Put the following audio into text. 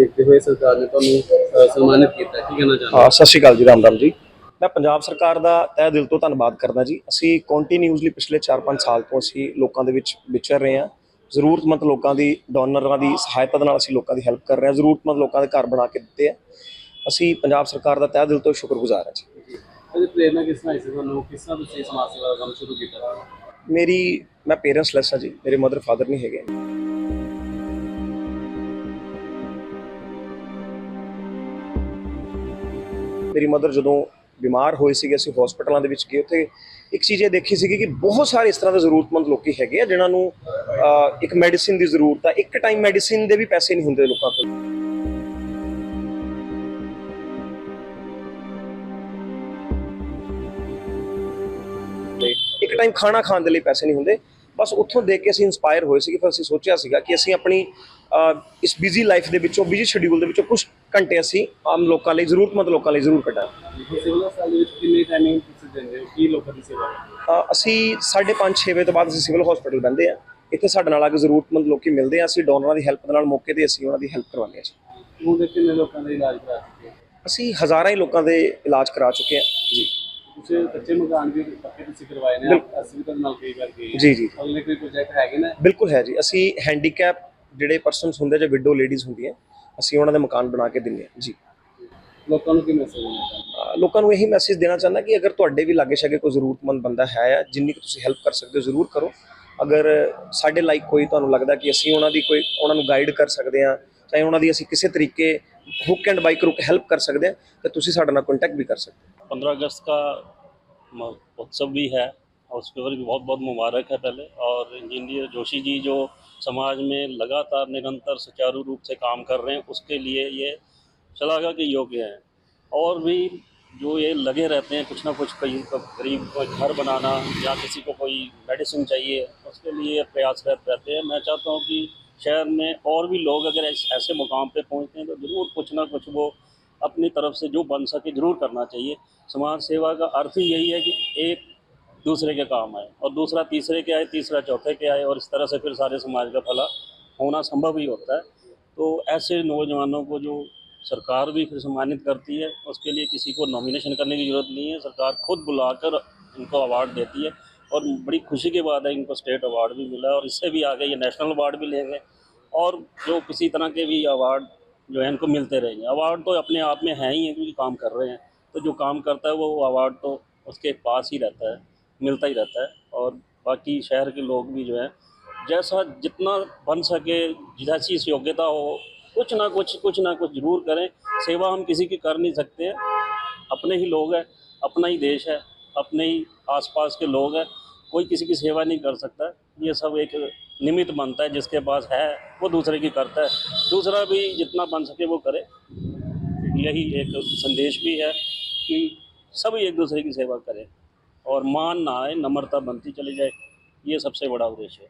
ਦੇਖਦੇ ਹੋਏ ਸਰਕਾਰ ਨੇ ਤੁਹਾਨੂੰ ਸਨਮਾਨਿਤ ਕੀਤਾ ਕੀ ਕਹਿਣਾ ਚਾਹੁੰਦੇ ਹਾਂ? ਸਤਿ ਸ਼੍ਰੀ ਅਕਾਲ ਜੀ ਰਾਮ ਰਾਮ ਜੀ। ਮੈਂ ਪੰਜਾਬ ਸਰਕਾਰ ਦਾ ਤਹਿ ਦਿਲ ਤੋਂ ਧੰਨਵਾਦ ਕਰਦਾ ਜੀ। ਅਸੀਂ ਕੰਟੀਨਿਊਸਲੀ ਪਿਛਲੇ 4-5 ਸਾਲ ਤੋਂ ਅਸੀਂ ਲੋਕਾਂ ਦੇ ਵਿੱਚ ਵਿਚਰ ਰਹੇ ਹਾਂ। ਜ਼ਰੂਰਤਮੰਦ ਲੋਕਾਂ ਦੀ ਡੋਨਰਾਂ ਦੀ ਸਹਾਇਤਾ ਨਾਲ ਅਸੀਂ ਲੋਕਾਂ ਦੀ ਹੈਲਪ ਕਰ ਰਹੇ ਹਾਂ। ਜ਼ਰੂਰਤਮੰਦ ਲੋਕਾਂ ਦੇ ਘਰ ਬਣਾ ਕੇ ਦਿੱਤੇ ਆ। ਅਸੀਂ ਪੰਜਾਬ ਸਰਕਾਰ ਦਾ ਤਹਿ ਦਿਲ ਤੋਂ ਸ਼ੁਕਰਗੁਜ਼ਾਰ ਹਾਂ ਜੀ। ਇਹਦੀ ਪ੍ਰੇਰਨਾ ਕਿਸ ਤਰ੍ਹਾਂ ਸੀ ਤੁਹਾਨੂੰ? ਕਿਸ ਤਰ੍ਹਾਂ ਤੁਸੀਂ ਸਮਾਜ ਸੇਵਾ ਦਾ ਕੰਮ ਸ਼ੁਰੂ ਕੀਤਾ? ਮੇਰੀ ਮੈਂ ਪੇਰੈਂਟਸ ਲੈਸ ਜੀ। ਮੇਰੇ ਮਦਰ ਫਾਦਰ ਨਹੀਂ ਹੈਗੇ। ਮੇਰੀ ਮਦਰ ਜਦੋਂ ਬਿਮਾਰ ਹੋਏ ਸੀਗੇ, ਅਸੀਂ ਹਸਪੀਟਲਾਂ ਦੇ ਵਿੱਚ ਗਏ। ਉੱਥੇ ਇੱਕ ਚੀਜ਼ ਇਹ ਦੇਖੀ ਸੀਗੀ ਕਿ ਬਹੁਤ ਸਾਰੇ ਇਸ ਤਰ੍ਹਾਂ ਦੇ ਜ਼ਰੂਰਤਮੰਦ ਲੋਕੀ ਹੈਗੇ ਆ, ਜਿਨ੍ਹਾਂ ਨੂੰ ਇੱਕ ਮੈਡੀਸਿਨ ਦੀ ਜ਼ਰੂਰਤ ਆ। ਇੱਕ ਟਾਈਮ ਮੈਡੀਸਿਨ ਦੇ ਵੀ ਪੈਸੇ ਨਹੀਂ ਹੁੰਦੇ ਲੋਕਾਂ ਕੋਲ। ਇੱਕ ਟਾਈਮ ਖਾਣਾ ਖਾਣ ਦੇ ਲਈ ਪੈਸੇ ਨਹੀਂ ਹੁੰਦੇ। ਬਸ ਉੱਥੋਂ ਦੇਖ ਕੇ ਅਸੀਂ ਇਨਸਪਾਇਰ ਹੋਏ ਸੀ ਕਿ ਫਿਰ ਅਸੀਂ ਸੋਚਿਆ ਸੀਗਾ ਕਿ ਅਸੀਂ ਆਪਣੀ ਇਸ ਬਿਜ਼ੀ ਲਾਈਫ ਦੇ ਵਿੱਚੋਂ ਬਿਜ਼ੀ ਸ਼ਡਿਊਲ ਦੇ ਵਿੱਚੋਂ ਕੁਝ ਘੰਟੇ ਅਸੀਂ ਆਮ ਲੋਕਾਂ ਲਈ ਜ਼ਰੂਰਤਮੰਦ ਲੋਕਾਂ ਲਈ ਜ਼ਰੂਰ ਕੱਢਾਂਗੇ। ਸਿਵਲ ਹਸਪਤਾਲ ਦੇ ਵਿੱਚ ਕਿੰਨੀ ਟਾਈਮਿੰਗ ਤੁਸੀਂ ਦਿੰਦੇ ਹੋ? ਕੀ ਲੋਕਾਂ ਦੀ ਸੇਵਾ? ਅ, ਅਸੀਂ 5:30 6 ਵਜੇ ਤੋਂ ਬਾਅਦ ਅਸੀਂ ਸਿਵਲ ਹਸਪੀਟਲ ਬੰਦੇ ਆ ਇੱਥੇ ਸਾਡੇ ਨਾਲ ਆ ਕੇ ਜ਼ਰੂਰਤਮੰਦ ਲੋਕੀ ਮਿਲਦੇ ਆ। ਅਸੀਂ ਡੋਨਰਾਂ ਦੀ ਹੈਲਪ ਨਾਲ ਮੌਕੇ ਤੇ ਅਸੀਂ ਉਹਨਾਂ ਦੀ ਹੈਲਪ ਕਰਵਾਉਂਦੇ ਆ ਜੀ। ਹੁਣ ਦੇ ਕਿੰਨੇ ਲੋਕਾਂ ਦਾ ਇਲਾਜ ਕਰਾ ਚੁੱਕੇ ਹੋ? ਅਸੀਂ ਹਜ਼ਾਰਾਂ ਹੀ ਲੋਕਾਂ ਦੇ ਇਲਾਜ ਕਰਾ ਚੁੱਕੇ ਆ ਜੀ। ਤੁਸੀਂ ਕੱਚੇ ਮਕਾਨ ਵੀ ਪੱਕੇ ਤੁਸੀਂ ਕਰਵਾਏ ਨੇ। ਅਸੀਂ ਤੁਹਾਡੇ ਨਾਲ ਕਈ ਵਾਰ ਗਏ ਜੀ ਜੀ। ਅਗਲੇ ਕੋਈ ਪ੍ਰੋਜੈਕਟ ਹੈਗੇ ਨੇ? ਬਿਲਕੁਲ ਹੈ ਜੀ। ਅਸੀਂ ਹੈਂਡੀਕੈਪ ਜਿਹੜੇ ਪਰਸਨਸ ਹੁੰਦੇ ਜਾਂ ਵਿਡੋ ਲੇਡੀਜ਼ ਹੁੰਦੀਆਂ ਅਸੀਂ ਉਹਨਾਂ ਦੇ ਮਕਾਨ ਬਣਾ ਕੇ ਦਿੰਦੇ ਆ ਜੀ ਲੋਕਾਂ ਨੂੰ ਕੀ ਮੈਸੇਜ ਦੇਣਾ ਚਾਹੁੰਦੇ ਅ, ਲੋਕਾਂ ਨੂੰ ਇਹੀ ਮੈਸੇਜ ਦੇਣਾ ਚਾਹੁੰਦਾ ਕਿ ਅਗਰ ਤੁਹਾਡੇ ਵੀ ਲਾਗੇ ਛਾਗੇ ਕੋਈ ਜ਼ਰੂਰਤਮੰਦ ਬੰਦਾ ਹੈ ਆ ਜਿੰਨੀ ਕੁ ਤੁਸੀਂ ਹੈਲਪ ਕਰ ਸਕਦੇ ਹੋ ਜ਼ਰੂਰ ਕਰੋ ਅਗਰ ਸਾਡੇ ਲਾਈਕ ਕੋਈ ਤੁਹਾਨੂੰ ਲੱਗਦਾ ਕਿ ਅਸੀਂ ਉਹਨਾਂ ਦੀ ਕੋਈ ਉਹਨਾਂ ਨੂੰ ਗਾਈਡ ਕਰ ਸਕਦੇ ਹਾਂ ਚਾਹੇ ਉਹਨਾਂ ਦੀ ਅਸੀਂ ਕਿਸੇ ਤਰੀਕੇ hook and by crook help ਕਰ ਸਕਦੇ ਹਾਂ ਤਾਂ ਤੁਸੀਂ ਸਾਡੇ ਨਾਲ ਕੰਟੈਕਟ ਵੀ ਕਰ ਸਕਦੇ ਹੋ पंद्रह अगस्त का म- उत्सव भी है और उसके ऊपर भी बहुत बहुत मुबारक है पहले और इंजीनियर जोशी जी जो समाज में लगातार निरंतर सुचारू रूप से काम कर रहे हैं, उसके लिए ये शलाघा के योग्य हैं। और भी जो ये लगे रहते हैं, कुछ ना कुछ कहीं गरीब को घर बनाना या किसी को कोई मेडिसिन चाहिए, उसके लिए प्रयासरत रहते हैं। मैं चाहता हूँ कि शहर में और भी लोग अगर ऐस- मुकाम पे पहुँचते हैं तो ज़रूर कुछ ना कुछ वो अपनी तरफ़ से जो बन सके ज़रूर करना चाहिए। समाज सेवा का अर्थ ही यही है कि एक दूसरे के काम आए और दूसरा तीसरे के आए, तीसरा चौथे के आए और इस तरह से फिर सारे समाज का भला होना संभव ही होता है। तो ऐसे नौजवानों को जो सरकार भी फिर सम्मानित करती है, उसके लिए किसी को नॉमिनेशन करने की ज़रूरत नहीं है। सरकार खुद बुलाकर इनको अवार्ड देती है और बड़ी खुशी की बात है इनको स्टेट अवार्ड भी मिला और इससे भी आगे ये नेशनल अवार्ड भी लेंगे और जो किसी तरह के भी अवार्ड जो है, इनको मिलते रहेंगे। अवार्ड तो अपने आप में है ही है, क्योंकि काम कर रहे हैं। तो जो काम करता है, वो अवार्ड तो उसके पास ही रहता है। मिलता ही रहता है और बाकी शहर के लोग भी जो है, जैसा जितना बन सके जैसी योग्यता हो, कुछ ना कुछ कुछ ना कुछ ज़रूर करें। सेवा हम किसी की कर नहीं सकते अपने ही लोग हैं, अपना ही देश है, अपने ही आसपास के लोग हैं। कोई किसी की सेवा नहीं कर सकता। ये सब एक निमित्त बनता है, जिसके पास है, वो दूसरे की करता है। दूसरा भी जितना बन सके वो करे। यही एक संदेश भी है कि सभी एक दूसरे की सेवा करें। और मान ना आए नम्रता बनती चली जाए ये सबसे बड़ा उद्देश्य है।